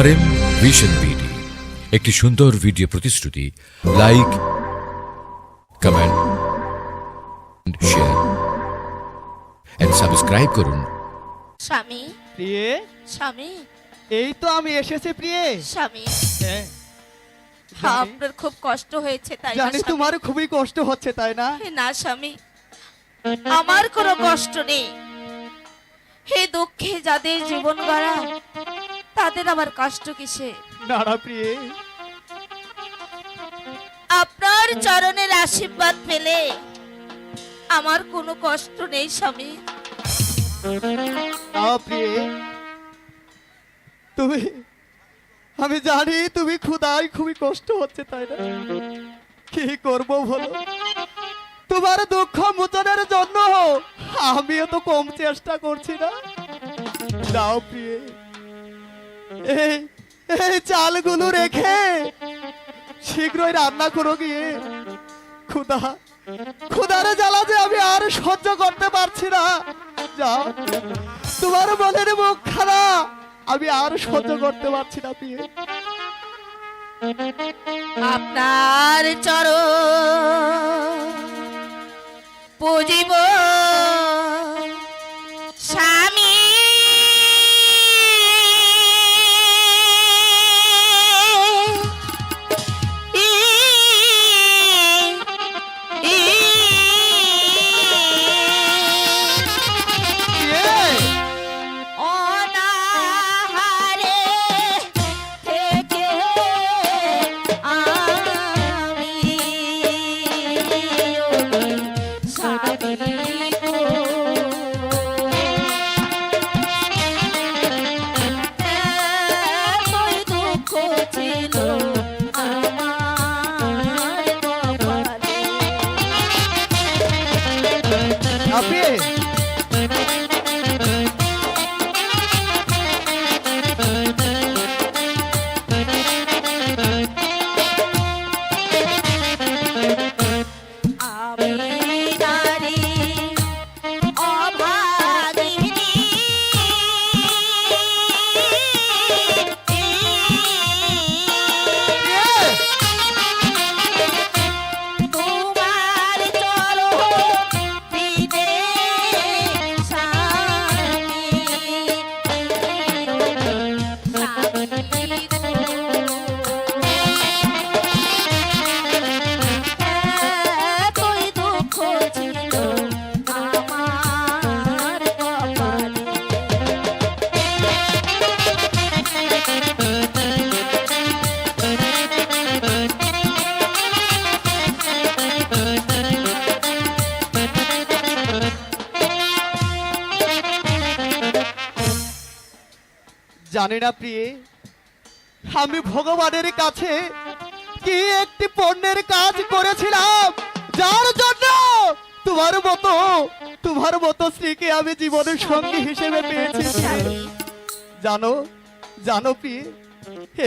আর M vision BD একটি সুন্দর video প্রতিশ্রুতি like comment share and subscribe করুন। স্বামী। প্রিয়ে। স্বামী। এই তো আমি এসেছি প্রিয়ে। স্বামী। হ্যাঁ হ্যাঁ। আপনার খুব কষ্ট হয়েছে তাই না জানি তোমার খুবই কষ্ট হচ্ছে তাই না? হে না স্বামী। আমার কোনো কষ্ট নেই। হে দুঃখে যাদের জীবন গড়া তাদের আবার কষ্ট কিসে? প্রিয়ে। আপনার চরণের আশীর্বাদ পেলে আমার কোনো কষ্ট নেই স্বামী। প্রিয়ে। তুমি আমি জানি তুমি ক্ষুদায় খুবই কষ্ট হচ্ছে তাই না? কি করব বলো? তোমার দুঃখ মোচনের জন্য আমিও তো কম চেষ্টা করছি না। দাও প্রিয়ে। চালগুলো রেখে শীঘ্রই রান্না করো গিয়ে। ক্ষুদা ক্ষুদারে জ্বালা যে আমি আর সহ্য করতে পারছি না। যাও, তোমার মনের মুখ খারাপ আমি আর সহ্য করতে পারছি না, প্রিয়ে। আপনার চরণ পুজিব জানি না প্রিয়ে, আমি ভগবানের কাছে কি একটি পণ্যের কাজ করেছিলাম? যার জন্য তোমার মতো তোমার মতো স্ত্রীকে আমি জীবনের সঙ্গী হিসেবে পেয়েছি। জানো জানো প্রিয়ে,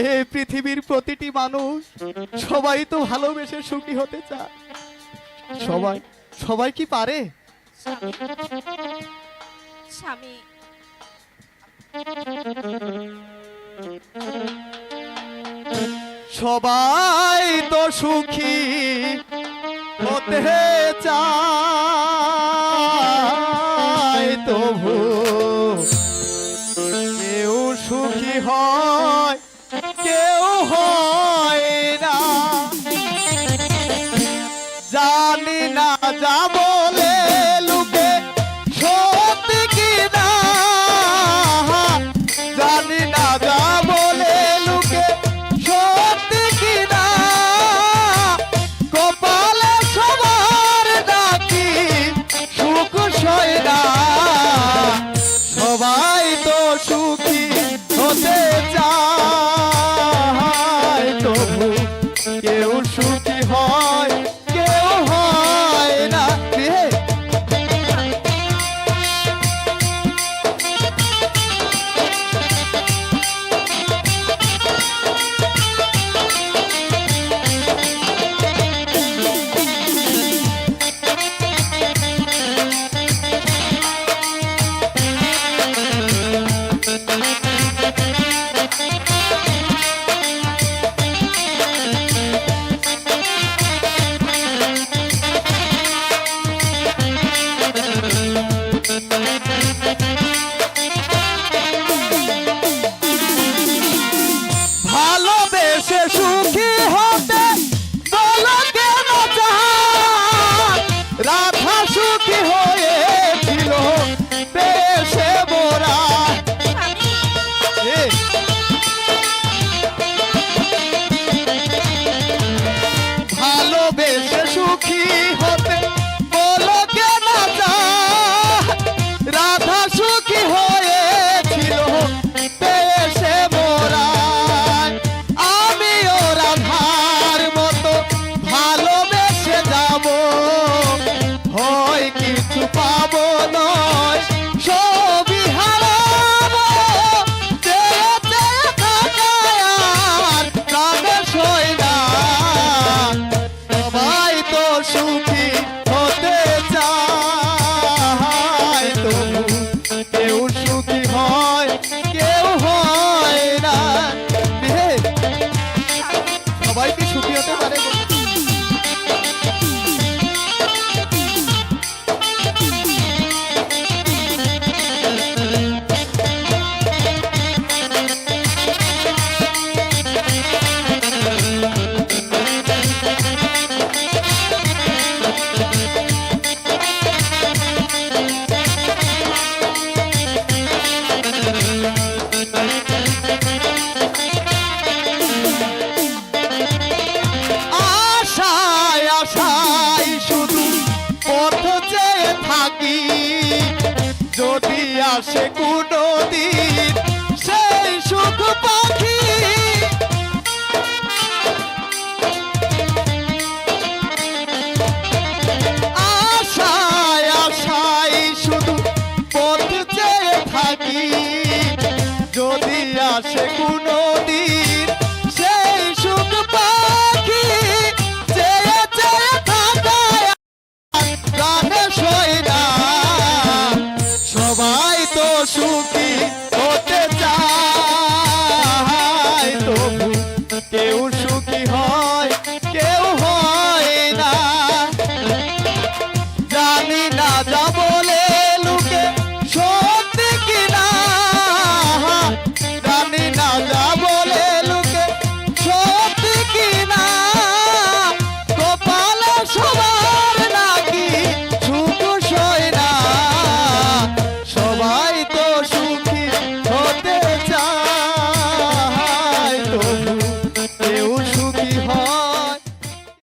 হে পৃথিবীর প্রতিটি মানুষ সবাই তো ভালোবেসে সুখী হতে চায়। সবাই সবাই কি পারে? স্বামী সবাই তো সুখী হতে চায় তবু কেউ সুখী হয়, কেউ হয় না। জানি না যা যদি